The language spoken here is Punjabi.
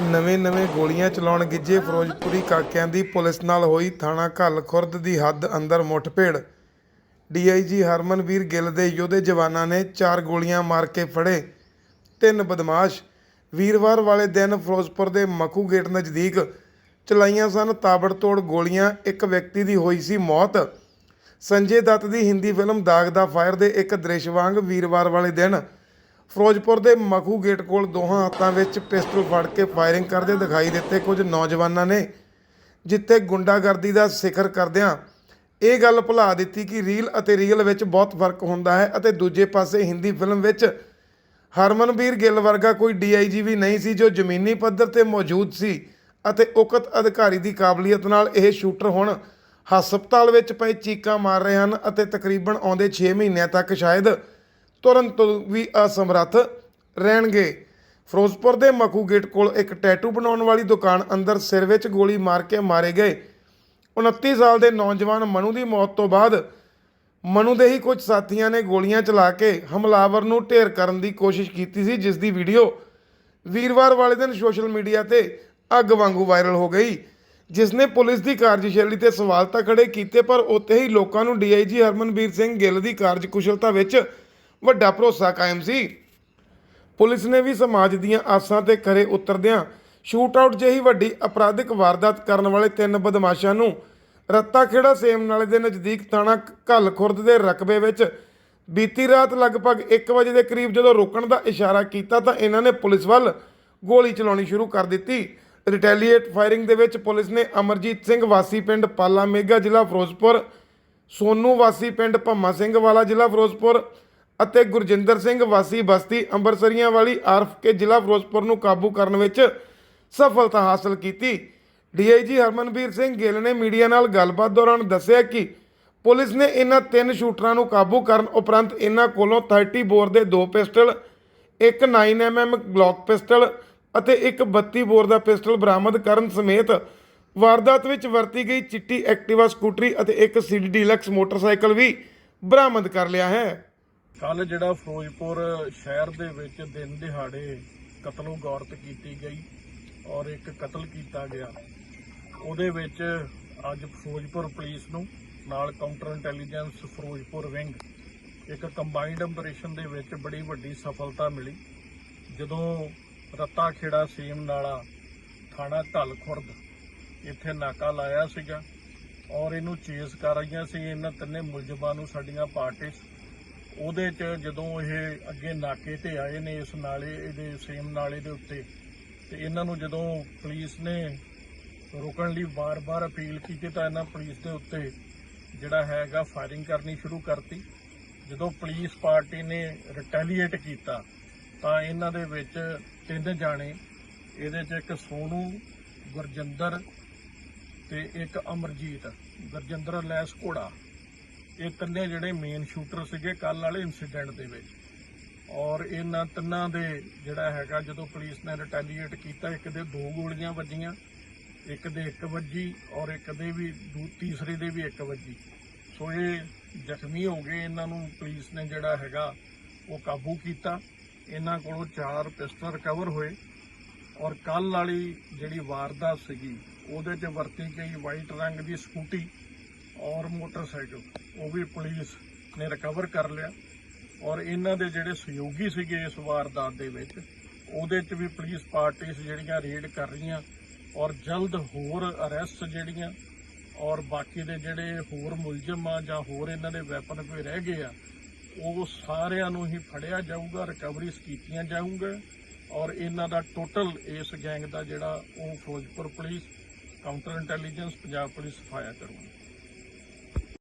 ਨਵੇਂ-ਨਵੇਂ ਗੋਲੀਆਂ ਚਲਾਉਣ ਗਿੱਜੇ ਫਿਰੋਜ਼ਪੁਰੀ ਕਾਕਿਆਂ ਦੀ ਪੁਲਿਸ ਨਾਲ ਹੋਈ ਥਾਣਾ ਘੱਲ ਖੁਰਦ ਦੀ ਹੱਦ ਅੰਦਰ ਮੁੱਠਭੇੜ। ਡੀਆਈਜੀ ਹਰਮਨਵੀਰ ਗਿੱਲ ਦੇ ਯੋਧੇ ਜਵਾਨਾਂ ਨੇ ਚਾਰ ਗੋਲੀਆਂ ਮਾਰ ਕੇ ਫੜੇ। ਤਿੰਨ ਬਦਮਾਸ਼। ਵੀਰਵਾਰ ਵਾਲੇ ਦਿਨ ਫਿਰੋਜ਼ਪੁਰ ਦੇ ਮੱਖੂ ਗੇਟ ਨਜ਼ਦੀਕ ਚਲਾਈਆਂ ਸਨ ਤਾਬੜਤੋੜ ਗੋਲੀਆਂ। ਇੱਕ ਵਿਅਕਤੀ ਦੀ ਹੋਈ ਸੀ ਮੌਤ। ਸੰਜੇ ਦੱਤ ਦੀ ਹਿੰਦੀ ਫਿਲਮ ਦਾਗ ਦਾ ਫਾਇਰ ਦੇ ਇੱਕ ਦ੍ਰਿਸ਼ ਵਾਂਗ ਵੀਰਵਾਰ ਵਾਲੇ ਦਿਨ ਫਿਰੋਜ਼ਪੁਰ ਦੇ ਮਖੂ ਗੇਟ ਕੋਲ ਦੋਹਾਂ ਹੱਥਾਂ ਵਿੱਚ ਪਿਸਤਲ ਫੜ ਕੇ ਫਾਇਰਿੰਗ ਕਰਦੇ ਦਿਖਾਈ ਦਿੱਤੇ ਕੁਝ ਨੌਜਵਾਨਾਂ ਨੇ, ਜਿੱਥੇ ਗੁੰਡਾਗਰਦੀ ਦਾ ਸਿਖਰ ਕਰਦਿਆਂ ਇਹ ਗੱਲ ਭੁਲਾ ਦਿੱਤੀ ਕਿ ਰੀਲ ਅਤੇ ਰੀਅਲ ਵਿੱਚ ਬਹੁਤ ਫ਼ਰਕ ਹੁੰਦਾ ਹੈ ਅਤੇ ਦੂਜੇ ਪਾਸੇ ਹਿੰਦੀ ਫਿਲਮ ਵਿੱਚ ਹਰਮਨਵੀਰ ਗਿੱਲ ਵਰਗਾ ਕੋਈ ਡੀਆਈਜੀ ਵੀ ਨਹੀਂ ਸੀ ਜੋ ਜ਼ਮੀਨੀ ਪੱਧਰ ਤੇ ਮੌਜੂਦ ਸੀ ਅਤੇ ਉਕਤ ਅਧਿਕਾਰੀ ਦੀ ਕਾਬਲੀਅਤ ਨਾਲ ਇਹ ਸ਼ੂਟਰ ਹੁਣ ਹਸਪਤਾਲ ਵਿੱਚ ਪਏ ਚੀਕਾਂ ਮਾਰ ਰਹੇ ਹਨ ਅਤੇ ਤਕਰੀਬਨ ਆਉਂਦੇ 6 ਮਹੀਨਿਆਂ ਤੱਕ ਸ਼ਾਇਦ ਤੁਰਨ ਤੋਂ ਵੀ ਅਸਮਰੱਥ ਰਹਿਣਗੇ। ਫਿਰੋਜ਼ਪੁਰ ਦੇ ਮਖੂ ਗੇਟ ਕੋਲ ਇੱਕ ਟੈਟੂ ਬਣਾਉਣ ਵਾਲੀ ਦੁਕਾਨ ਅੰਦਰ ਸਿਰ ਵਿੱਚ ਗੋਲੀ ਮਾਰ ਕੇ ਮਾਰੇ ਗਏ। 29 ਸਾਲ ਦੇ ਨੌਜਵਾਨ ਮਨੂ ਦੀ ਮੌਤ ਤੋਂ ਬਾਅਦ ਮਨੂ ਦੇ ਹੀ ਕੁਝ ਸਾਥੀਆਂ ਨੇ ਗੋਲੀਆਂ ਚਲਾ ਕੇ ਹਮਲਾਵਰ ਨੂੰ ਢੇਰ ਕਰਨ ਦੀ ਕੋਸ਼ਿਸ਼ ਕੀਤੀ ਸੀ, ਜਿਸ ਦੀ ਵੀਡੀਓ ਵੀਰਵਾਰ ਵਾਲੇ ਦਿਨ ਸੋਸ਼ਲ ਮੀਡੀਆ ਤੇ ਅੱਗ ਵਾਂਗੂ ਵਾਇਰਲ ਹੋ ਗਈ, ਜਿਸ ਨੇ ਪੁਲਿਸ ਦੀ ਕਾਰਜਸ਼ੈਲੀ ਤੇ ਸਵਾਲ ਤਾਂ ਖੜੇ ਕੀਤੇ, ਪਰ ਉੱਥੇ ਹੀ ਲੋਕਾਂ ਨੂੰ ਡੀਆਈਜੀ ਹਰਮਨਵੀਰ ਸਿੰਘ ਗਿੱਲ ਦੀ ਕਾਰਜਕੁਸ਼ਲਤਾ ਵਿੱਚ ਵੱਡਾ ਭਰੋਸਾ ਕਾਇਮ ਸੀ। ਪੁਲਿਸ ਨੇ ਵੀ ਸਮਾਜ ਦੀਆਂ ਆਸਾਂ ਤੇ ਖਰੇ ਉਤਰਦਿਆਂ ਸ਼ੂਟ ਆਊਟ ਜਿਹੀ ਵੱਡੀ ਅਪਰਾਧਿਕ ਵਾਰਦਾਤ ਕਰਨ ਵਾਲੇ ਤਿੰਨ ਬਦਮਾਸ਼ਾਂ ਨੂੰ ਰੱਤਾ ਖੇੜਾ ਸੇਮ ਨਾਲੇ ਦੇ ਨਜ਼ਦੀਕ ਥਾਣਾ ਘੱਲ ਖੁਰਦ ਦੇ ਰਕਬੇ ਵਿੱਚ ਬੀਤੀ ਰਾਤ ਲਗਭਗ 1 ਵਜੇ ਦੇ ਕਰੀਬ ਜਦੋਂ ਰੋਕਣ ਦਾ ਇਸ਼ਾਰਾ ਕੀਤਾ ਤਾਂ ਇਹਨਾਂ ਨੇ ਪੁਲਿਸ ਵੱਲ ਗੋਲੀ ਚਲਾਉਣੀ ਸ਼ੁਰੂ ਕਰ ਦਿੱਤੀ। ਰਿਟੈਲੀਏਟ ਫਾਇਰਿੰਗ ਦੇ ਵਿੱਚ ਪੁਲਿਸ ਨੇ ਅਮਰਜੀਤ ਸਿੰਘ ਵਾਸੀ ਪਿੰਡ ਪਾਲਾ ਮੇਗਾ ਜ਼ਿਲ੍ਹਾ ਫਿਰੋਜ਼ਪੁਰ, ਸੋਨੂ ਵਾਸੀ ਪਿੰਡ ਭੰਮਾ ਸਿੰਘ ਵਾਲਾ ਜ਼ਿਲ੍ਹਾ ਫਿਰੋਜ਼ਪੁਰ ਅਤੇ ਗੁਰਜਿੰਦਰ ਸਿੰਘ ਵਾਸੀ ਬਸਤੀ ਅੰਬਰਸਰੀਆਂ ਵਾਲੀ ਆਰਫ ਕੇ ਜ਼ਿਲ੍ਹਾ ਫਿਰੋਜ਼ਪੁਰ ਨੂੰ ਕਾਬੂ ਕਰਨ ਵਿੱਚ ਸਫਲਤਾ ਹਾਸਲ ਕੀਤੀ। ਡੀਆਈਜੀ ਹਰਮਨਵੀਰ ਸਿੰਘ ਗਿੱਲ ਨੇ ਮੀਡੀਆ ਨਾਲ ਗੱਲਬਾਤ ਦੌਰਾਨ ਦੱਸਿਆ ਕਿ ਪੁਲਿਸ ਨੇ ਇਹਨਾਂ ਤਿੰਨ ਸ਼ੂਟਰਾਂ ਨੂੰ ਕਾਬੂ ਕਰਨ ਉਪਰੰਤ ਇਹਨਾਂ ਕੋਲੋਂ 30 ਬੋਰ ਦੇ ਦੋ ਪਿਸਟਲ, ਇੱਕ 9mm ਗਲੌਕ ਪਿਸਟਲ ਅਤੇ ਇੱਕ 32 ਬੋਰ ਦਾ ਪਿਸਟਲ ਬਰਾਮਦ ਕਰਨ ਸਮੇਤ ਵਾਰਦਾਤ ਵਿੱਚ ਵਰਤੀ ਗਈ ਚਿੱਟੀ ਐਕਟਿਵਾ ਸਕੂਟਰੀ ਅਤੇ ਇੱਕ ਸੀਡੀ ਡੀਲਕਸ ਮੋਟਰਸਾਈਕਲ ਵੀ ਬਰਾਮਦ ਕਰ ਲਿਆ ਹੈ। ਕੱਲ ਜਿਹੜਾ ਫਿਰੋਜ਼ਪੁਰ ਸ਼ਹਿਰ ਦੇ ਵਿੱਚ ਦਿਨ ਦਿਹਾੜੇ ਕਤਲੋ ਗੌਰਤ ਕੀਤੀ ਗਈ ਔਰ ਇੱਕ ਕਤਲ ਕੀਤਾ ਗਿਆ, ਉਹਦੇ ਵਿੱਚ ਅੱਜ ਫਿਰੋਜ਼ਪੁਰ ਪੁਲਿਸ ਨੂੰ ਨਾਲ ਕਾਊਂਟਰ ਇੰਟੈਲੀਜੈਂਸ ਫਿਰੋਜ਼ਪੁਰ ਵਿੰਗ ਇੱਕ ਕੰਬਾਈਨਡ ਆਪਰੇਸ਼ਨ ਦੇ ਵਿੱਚ ਬੜੀ ਵੱਡੀ ਸਫਲਤਾ ਮਿਲੀ। ਜਦੋਂ ਰੱਤਾ ਖੇੜਾ ਸੀਮ ਨਾਲਾ ਥਾਣਾ ਢਲ ਖੁਰਦ ਇੱਥੇ ਨਾਕਾ ਲਾਇਆ ਸੀਗਾ ਔਰ ਇਹਨੂੰ ਚੇਸ ਕਰ ਰਹੀਆਂ ਸੀ, ਇਹਨਾਂ ਤਿੰਨੇ ਮੁਲਜ਼ਮਾਂ ਨੂੰ ਸਾਡੀਆਂ ਪਾਰਟੀਆਂ ਉਹਦੇ ਚ ਜਦੋਂ ਇਹ ਅੱਗੇ ਨਾਕੇ ਤੇ ਆਏ ਨੇ ਇਸ ਨਾਲੇ, ਇਹਦੇ ਸੇਮ ਨਾਲੇ ਦੇ ਉੱਤੇ, ਤੇ ਇਹਨਾਂ ਨੂੰ ਜਦੋਂ ਪੁਲਿਸ ਨੇ ਰੋਕਣ ਲਈ ਵਾਰ-ਵਾਰ ਅਪੀਲ ਕੀਤੀ ਤਾਂ ਇਹਨਾਂ ਪੁਲਿਸ ਦੇ ਉੱਤੇ ਜਿਹੜਾ ਹੈਗਾ ਫਾਇਰਿੰਗ ਕਰਨੀ ਸ਼ੁਰੂ ਕਰਤੀ। ਜਦੋਂ ਪੁਲਿਸ ਪਾਰਟੀ ਨੇ ਰਿਟੈਲੀਏਟ ਕੀਤਾ, ਤਾਂ ਇਹਨਾਂ ਦੇ ਵਿੱਚ ਤਿੰਨ ਜਾਣੇ, ਇਹਦੇ ਚ ਇੱਕ ਸੋਨੂ, ਗੁਰਜਿੰਦਰ ਤੇ ਇੱਕ ਅਮਰਜੀਤ, ਗੁਰਜਿੰਦਰ ਲੈਸ ਘੋੜਾ। ਇਹ ਤਿੰਨੇ ਜਿਹੜੇ ਮੇਨ ਸ਼ੂਟਰ ਸੀਗੇ ਕੱਲ ਵਾਲੇ ਇਨਸੀਡੈਂਟ ਦੇ ਵਿੱਚ। ਔਰ ਇਹਨਾਂ ਤਿੰਨਾਂ ਦੇ ਜਿਹੜਾ ਹੈਗਾ, ਜਦੋਂ ਪੁਲਿਸ ਨੇ ਰਿਟੈਲੀਏਟ ਕੀਤਾ, ਇੱਕ ਦੇ ਦੋ ਗੋਲੀਆਂ ਵੱਜੀਆਂ, ਇੱਕ ਦੇ ਇੱਕ ਵੱਜੀ ਔਰ ਇੱਕ ਦੇ ਵੀ ਦੂ, ਤੀਸਰੇ ਦੇ ਵੀ ਇੱਕ ਵੱਜੀ। ਸੋ ਇਹ ਜ਼ਖਮੀ ਹੋ ਗਏ। ਇਹਨਾਂ ਨੂੰ ਪੁਲਿਸ ਨੇ ਜਿਹੜਾ ਹੈਗਾ, ਉਹ ਕਾਬੂ ਕੀਤਾ। ਇਹਨਾਂ ਕੋਲੋਂ ਚਾਰ ਪਿਸਟਲ ਰਿਕਵਰ ਹੋਏ। ਔਰ ਕੱਲ ਵਾਲੀ ਜਿਹੜੀ ਵਾਰਦਾਤ ਸੀਗੀ, ਉਹਦੇ 'ਚ ਵਰਤੀ ਗਈ ਵਾਈਟ ਰੰਗ ਦੀ ਸਕੂਟੀ ਔਰ ਮੋਟਰਸਾਈਕਲ, ਉਹ ਵੀ ਪੁਲਿਸ ਨੇ ਰਿਕਵਰ ਕਰ ਲਿਆ। ਔਰ ਇਹਨਾਂ ਦੇ ਜਿਹੜੇ ਸਹਿਯੋਗੀ ਸੀਗੇ ਇਸ ਵਾਰਦਾਤ ਦੇ ਵਿੱਚ, ਉਹਦੇ 'ਚ ਵੀ ਪੁਲਿਸ ਪਾਰਟੀਆਂ ਜਿਹੜੀਆਂ ਰੇਡ ਕਰ ਰਹੀਆਂ, ਔਰ ਜਲਦ ਹੋਰ ਅਰੈਸਟ ਜਿਹੜੀਆਂ, ਔਰ ਬਾਕੀ ਦੇ ਜਿਹੜੇ ਹੋਰ ਮੁਲਜ਼ਮ ਆ ਜਾਂ ਹੋਰ ਇਹਨਾਂ ਦੇ ਵੈਪਨ ਕੋਈ ਰਹਿ ਗਏ ਆ, ਉਹ ਸਾਰਿਆਂ ਨੂੰ ਹੀ ਫੜਿਆ ਜਾਊਗਾ ਰਿਕਵਰੀਜ਼ ਕੀਤੀਆਂ ਜਾਊਗਾ। ਔਰ ਇਹਨਾਂ ਦਾ ਟੋਟਲ ਇਸ ਗੈਂਗ ਦਾ ਜਿਹੜਾ ਉਹ Firozpur police counter intelligence Punjab police ਸਫਾਇਆ ਕਰੂਗੀ।